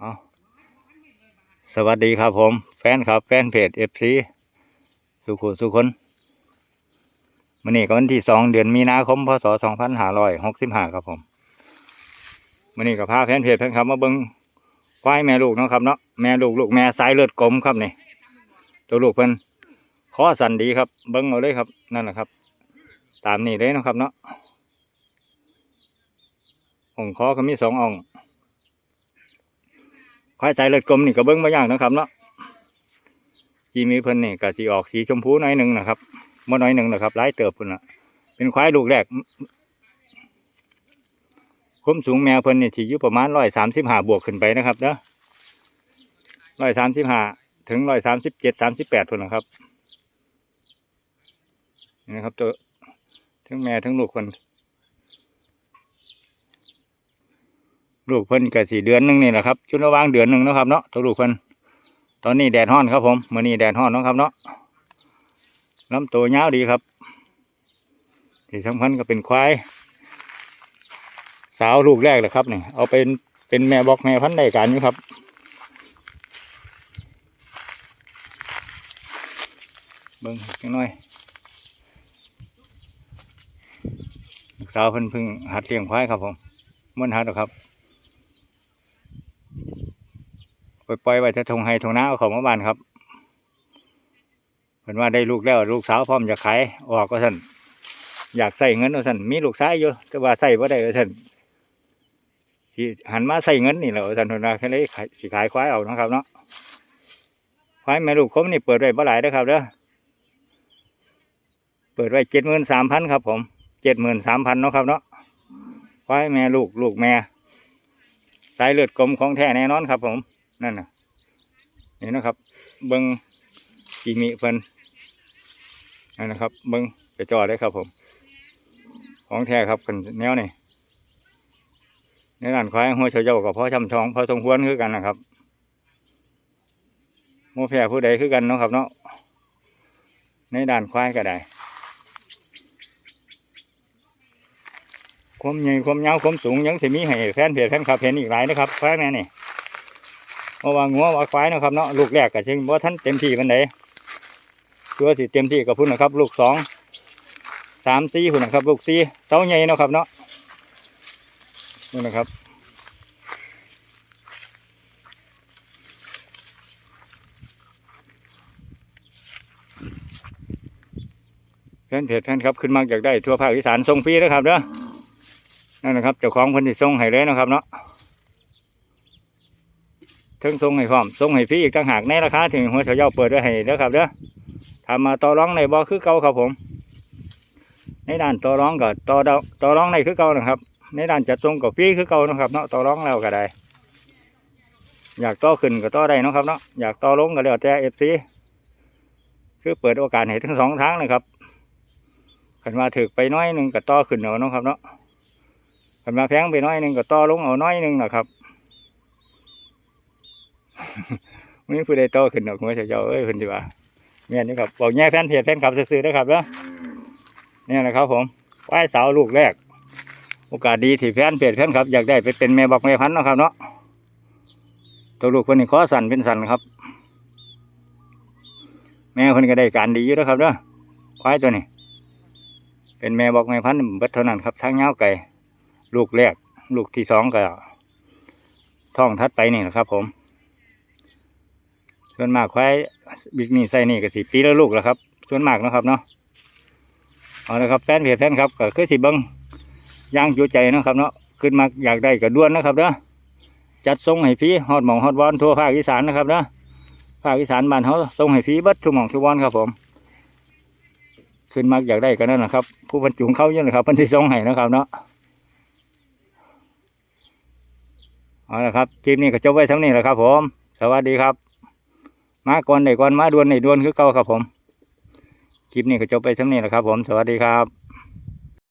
เอาสวัสดีครับผม แฟนครับ แฟนเพจเอฟซีสุขุสุคนวันนี้ก็วันที่สองเดือนมีนาคมพศสองพันห้าร้อยหกสิบห้าครับผมวันนี้ก็พาแฟนเพจแฟนครับมาเบิ้งควายแม่ลูกเนาะครับเนาะแม่ลูกลูกแม่สายเลือดกลมครับนี่ตัวลูกเพิ่นคอสันดีครับเบิ้งเอาเลยครับนั่นแหละครับ ตามนี่เลยนะครับเนาะองค์คอก็มีสององค์ ควายใจเลือดกลมนี่ก็เบิ้งมาอย่างนะครับเนาะจีมีเพิ่นนี่ก็สีออกสีชมพูน้อยหนึ่งนะครับบ่น้อยหนึ่งนะครับหลายเติบพุ่นละเป็นควายลูกแรกความสูงแมวเพิ่นนี่ที่อยู่ประมาณร้อยสามสิบห้าบวกขึ้นไปนะครับเนาะร้อยสามสิบห้าถึงร้อยสามสิบเจ็ดสามสิบแปดพุ่นนะครับนี่นะครับตัวทั้งแม่ทั้งลูกเพิ่น ลูกเพิ่นก็สี่เดือนหนึงนี่แหละครับชุดระวางเดือนหนึ่งนะครับเนาะตัวลูกเพิ่นตอนนี้แดดฮ้อนครับผมมื้อนี้แดดฮ้อนนะครับเนาะลำตัวยาวดีครับที่สำคัญก็เป็นควาย สาวลูกแรกเลยครับนี่เอาเป็นเป็นแม่บอกแม่พันธุ์ได้การอยู่ครับเบิ้งจังหน่อยสาวเพิ่นพิ่งหัดเลี้ยงควายครับผมมันหัดหรอกครับไปปล่อยไว้จะทงไฮทงนาเอาเขามาบ้านครับเพิ่นว่าได้ลูกแล้วลูกสาวพร้อมจะขายออกก็ท่านอยากใส่เงินก็ท่านมีลูกชายอยู่แต่ว่าใส่บ่าได้ก็ท่านหันมาใส่เงินนี่แหละท่านเพิ่นว่าแค่นี้ขายสิขายควายเอานะครับเนาะควายแม่ลูกคมนี่เปิดไว้บ่หลายเด้ครับเด้อเปิดไว้เจ็ดหมื่นสามพันครับ ผมเจ็ดหมื่นสามพันเนาะครับเนาะควายแม่ลูกลูกแม่สายเลือดกลมของแท้แน่นอนครับผม นั่นน่ะนี่นะครับ เบิงกีมีเพิ่นนั่นนะครับ เบิงไปจอได้ครับผม ของแท้ครับกันแนวนี่ในร้านควายหัวเฉยากับพ่อชำชองพอสมควรคือกันนะครับโมแพ้ผู้ใดคือกันเนาะครับเนาะในด่านควายก็ได้ความใหญ่ความยาวความสูงยังสิมีให้แฟนเพจแฟนคลับเห็นอีกหลายนะครับควายแม่นี่ ราะว่างัวว่าควายนะครับเนาะลูกแรกก็จริงว่าท่านเต็มที่มันไหนตัวสิเต็มที่กับพุ่นนะครับ ลูกสองสามสี่พุ่นนะครับ ลูกสี่เต้าใหญ่นะครับเนาะนี่นะครับแฟนเพจแฟนครับขึ้นมาอยากได้ทั่วภาคอีสานส่งฟรีนะครับเด้อนั่นนะครับเจ้าของคนที่ส่งให้เลยนะครับเนาะ ทั้งส่งให้พร้อมส่งให้ฟรีอีกต่างหากในราคาที่หัวเฉยาเปิดไว้ให้เด้อครับเด้อทำมาต่อร้องในบ่อคือเก่าครับผม ในด้านต่อร้องก็ต่อดาวต่อร้องในคือเก่านะครับ ในด้านจัดส่งก็ฟรีคือเก่านะครับเนาะต่อร้องแล้วก็ได้ อยากต่อขึ้นก็ต่อได้นะครับเนาะอยากต่อลงก็แล้วแต่เอฟซีคือเปิดโอกาสให้ทั้งสองทางนะครับขันมาถึกไปน้อยหนึ่งก็ต่อขึ้นเอานะครับเนาะขันมาแพงไปน้อยหนึ่งก็ต่อลงเอาน้อยหนึ่งนะครับ มีผู้ใดต่อขึ้นดอกหัวเฉยเจ้าเอ้ยเพิ่นดีว่าเมียนี่ครับบอกแง่แฟนเพจแฟนคลับซื้อๆนะครับเนาะนี่นะครับผมไหว้สาวลูกแรก โอกาสดีที่แฟนเพจแฟนคลับ อยากได้ไปเป็นแม่บอกแม่พันธุ์นะครับเนาะตัวลูกคนนี้ขอสั่นเป็นสั่นครับ แม่คนก็ได้การดีอยู่นะครับเนาะควายตัวนี้ เป็นแม่บอกแม่พันธุ์เบิดเท่านั้นครับทั้งเงาไก่ ลูกแรก ลูกที่สองก็ท้องทัดไปนี่แหละครับ ผม ส่วนมากควายบิ๊กนี่ใส่นี่ก็สิปีละลูกแล้วครับ ส่วนมากนะครับเนาะเอาละครับแฟนเพจแฟนครับก็คือสิบิงย่างจูใจนะครับเนาะขึ้นมาอยากได้ก็ด้วนนะครับเนาะจัดส่งให้ฟรีฮอดหมองฮอดบอลทั่วภาคอีสานนะครับเนาะภาคอีสานบ้านเขาส่งให้ฟรีเบิดทุกหม่องทุกบอลครับผมขึ้นมาอยากได้กันนั่นแหละครับ ผู้บรรจุงเข้าเยอะเลยครับเพันที่ส่งให้นะครับเนาะเอาละครับคลิปนี้ก็จบไว้เท่านี้แหละครับผม สวัสดีครับ มาก่อนไหนก่อนมาดวนไหนดวนคือเก่าครับผม คลิปนี้ก็จบไปเท่านี้แหละครับผม สวัสดีครับ